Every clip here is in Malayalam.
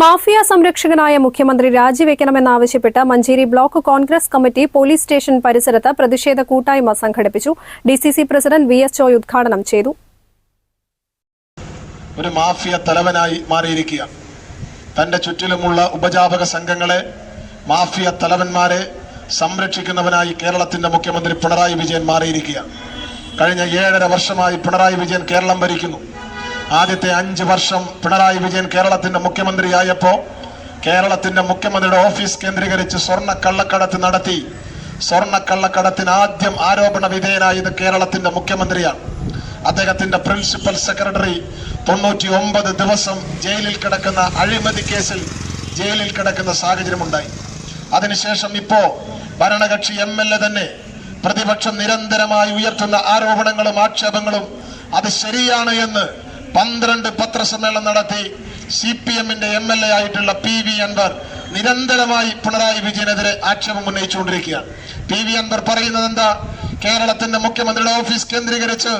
മാഫിയ സംരക്ഷകനായ മുഖ്യമന്ത്രി രാജിവെക്കണമെന്നാവശ്യപ്പെട്ട് Manjeri block Congress committee police station പരിസരത്ത് പ്രതിഷേധ കൂട്ടായ്മ സംഘടിപ്പിച്ചു. ഡിസിസി പ്രസിഡന്റ് വി എസ് ചോയ് ഉദ്ഘാടനം ചെയ്തു. ഒരു മാഫിയ തലവനായി മാറിയിരിക്കുക. തന്റെ ചുറ്റിലുമുള്ള ഉപജാപക സംഘങ്ങളെ മാഫിയ തലവന്മാരെ സംരക്ഷിക്കുന്നവനായി കേരളത്തിന്റെ മുഖ്യമന്ത്രി പിണറായി വിജയൻ മാറിയിരിക്കുക. കഴിഞ്ഞ ഏഴര വർഷമായി പിണറായി വിജയൻ കേരളം ഭരിക്കുന്നു. ആദ്യത്തെ അഞ്ച് വർഷം പിണറായി വിജയൻ കേരളത്തിന്റെ മുഖ്യമന്ത്രിയായപ്പോ കേരളത്തിന്റെ മുഖ്യമന്ത്രിയുടെ ഓഫീസ് കേന്ദ്രീകരിച്ച് സ്വർണ കള്ളക്കടത്ത് നടത്തി. സ്വർണ കള്ളക്കടത്തിന് ആദ്യം ആരോപണ വിധേയനായത് കേരളത്തിന്റെ മുഖ്യമന്ത്രിയാണ്. അദ്ദേഹത്തിന്റെ പ്രിൻസിപ്പൽ സെക്രട്ടറി തൊണ്ണൂറ്റി ഒമ്പത് ദിവസം ജയിലിൽ കിടക്കുന്ന അഴിമതി കേസിൽ ജയിലിൽ കിടക്കുന്ന സാഹചര്യമുണ്ടായി. അതിനുശേഷം ഇപ്പോ ഭരണകക്ഷി എം എൽ എ തന്നെ പ്രതിപക്ഷം നിരന്തരമായി ഉയർത്തുന്ന ആരോപണങ്ങളും ആക്ഷേപങ്ങളും അത് ശരിയാണ് എന്ന് പന്ത്രണ്ട് പത്രസമ്മേളനം നടത്തി സി പി എമ്മിന്റെ എം എൽ എ ആയിട്ടുള്ള പി വി അൻവർ നിരന്തരമായി പിണറായി വിജയനെതിരെ ആക്ഷേപം ഉന്നയിച്ചുകൊണ്ടിരിക്കുകയാണ്. പി വി അൻവർ പറയുന്നത് എന്താ കേരളത്തിന്റെ മുഖ്യമന്ത്രിയുടെ ഓഫീസ് കേന്ദ്രീകരിച്ച്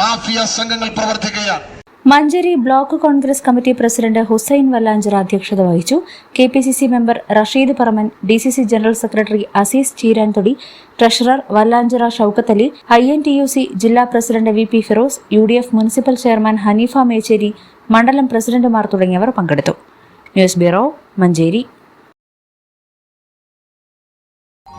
മാഫിയ സംഘങ്ങൾ പ്രവർത്തിക്കുകയാണ്. Manjeri block Congress committee president Hussain Vallanchira അധ്യക്ഷത വഹിച്ചു. K P C C member Rasheed Paraman D C C general secretary Azeez Cheeranthodi treasurer Vallanchira Shoukath Ali I N T U C ജില്ലാ president V P Firoz U D F municipal chairman Haneefa Mecheri മണ്ഡലം പ്രസിഡന്റുമാർ തുടങ്ങിയവർ പങ്കെടുത്തു. News bureau Manjeri.